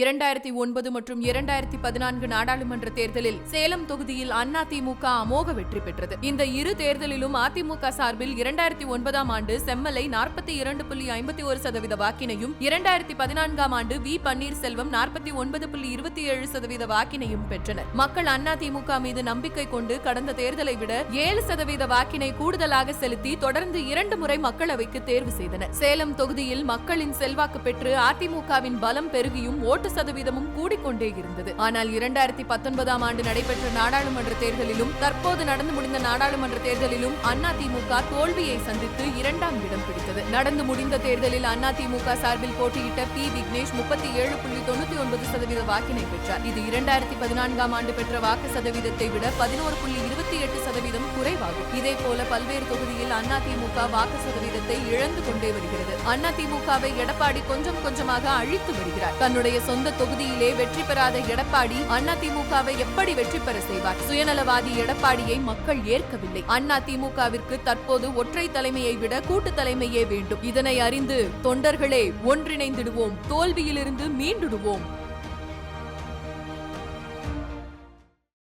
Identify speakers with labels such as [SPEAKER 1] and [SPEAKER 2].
[SPEAKER 1] இரண்டாயிரத்தி ஒன்பது மற்றும் இரண்டாயிரத்தி பதினான்கு நாடாளுமன்ற தேர்தலில் சேலம் தொகுதியில் அதிமுக அமோக வெற்றி பெற்றது. இந்த இரு தேர்தலிலும் அதிமுக சார்பில் இரண்டாயிரத்தி ஒன்பதாம் ஆண்டு செம்மலை நாற்பத்தி இரண்டு புள்ளி ஐம்பத்தி ஒரு சதவீத வாக்கினையும் இரண்டாயிரத்தி பதினான்காம் ஆண்டு வி. பன்னீர்செல்வம் நாற்பத்தி ஒன்பது புள்ளி இருபத்தி ஏழு சதவீத வாக்கினையும் பெற்றனர். மக்கள் அதிமுக மீது நம்பிக்கை கொண்டு கடந்த தேர்தலை விட ஏழு சதவீத வாக்கினை கூடுதலாக செலுத்தி தொடர்ந்து இரண்டு முறை மக்களவைக்கு தேர்வு செய்தனர். சேலம் தொகுதியில் மக்களின் செல்வாக்கு பெற்று அதிமுகவின் பலம் பெருகியும் ஓட்டு பத்து சதவீதமும் கூடிக்கொண்டே இருந்தது. ஆனால் இரண்டாயிரத்தி பத்தொன்பதாம் ஆண்டு நடைபெற்ற நாடாளுமன்ற தேர்தலிலும் தற்போது நடந்து முடிந்த நாடாளுமன்ற தேர்தலிலும் அதிமுக தோல்வியை சந்தித்து இரண்டாம் இடம் பிடித்தது. நடந்து முடிந்த தேர்தலில் அதிமுக சார்பில் போட்டியிட்ட பி. விக்னேஷ் முப்பத்தி ஏழு புள்ளி தொண்ணூத்தி ஒன்பது சதவீத வாக்கினை பெற்றார். இது இரண்டாயிரத்தி பதினான்காம் ஆண்டு பெற்ற வாக்கு சதவீதத்தை விட பதினோரு புள்ளி இருபத்தி எட்டு சதவீதம் குறைவாகும். இதே போல பல்வேறு தொகுதியில் அதிமுக வாக்கு சதவீதத்தை இழந்து கொண்டே வருகிறது. அதிமுகவை எடப்பாடி கொஞ்சம் கொஞ்சமாக அழித்து வருகிறார். தன்னுடைய சொந்த சொந்த தொகுதியிலே வெற்றி பெறாத எடப்பாடி அதிமுகவை எப்படி வெற்றி பெற செய்வார்? சுயநலவாதி எடப்பாடியை மக்கள் ஏற்கவில்லை. அதிமுகவிற்கு தற்போது ஒற்றை தலைமையை விட கூட்டு தலைமையே வேண்டும். இதனை அறிந்து தொண்டர்களே ஒன்றிணைந்திடுவோம். தோல்வியிலிருந்து மீண்டுடுவோம்.